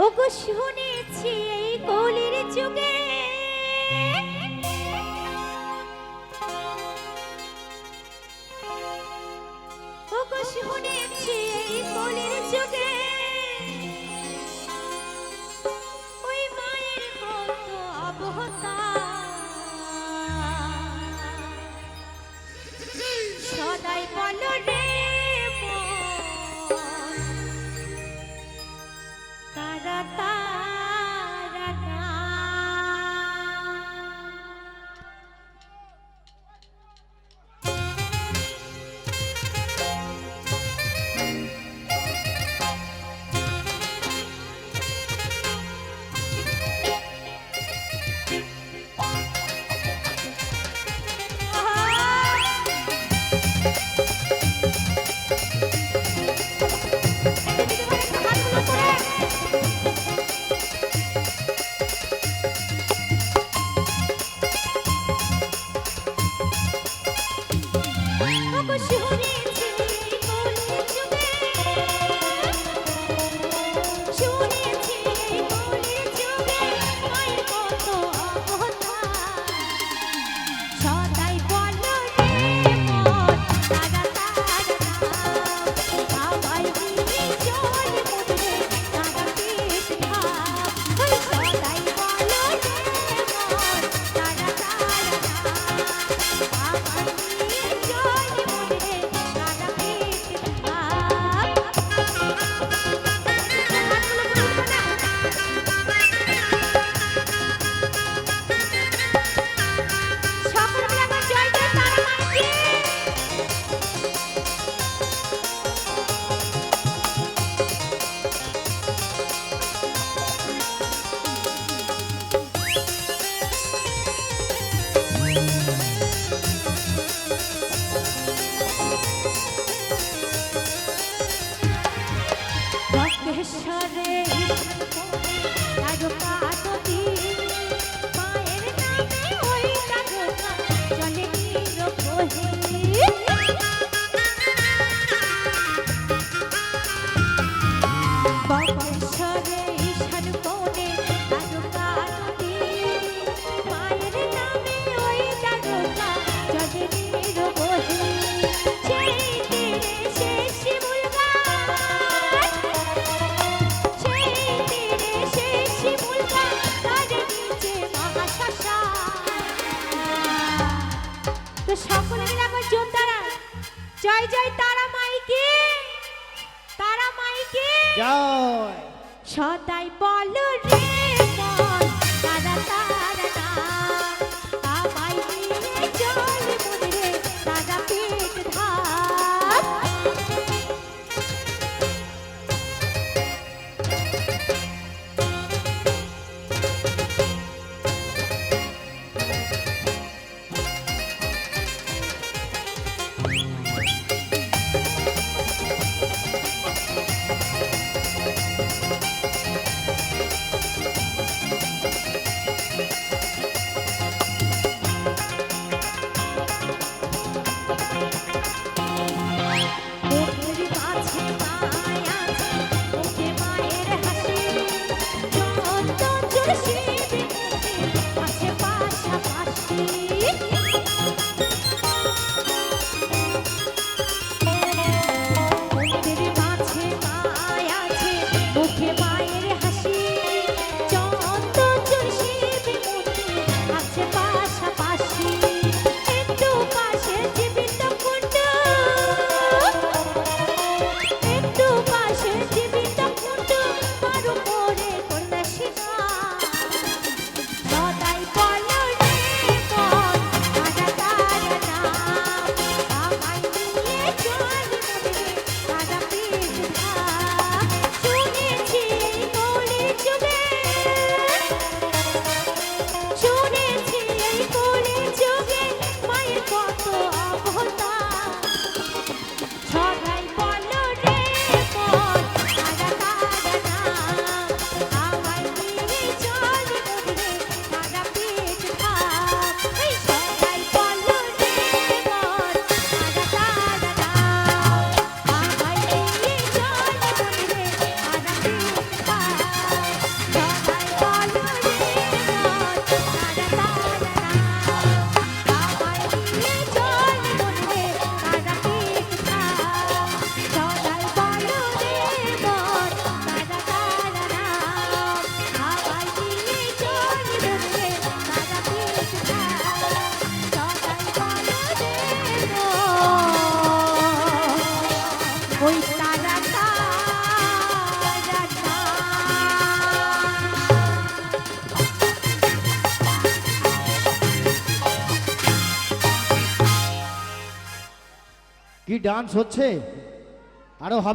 ওগো শুনেছি এই কলির যুগে ওগো শুনেছি এই সদাই বলো खुश ঈশ্বরে তো সকলে মিলে আমার জোর তারা জয় জয় তারা মাইকে। তারা মাইকে। জয়। সদাই বলো রে। কি ডান্স হচ্ছে? আরও হবে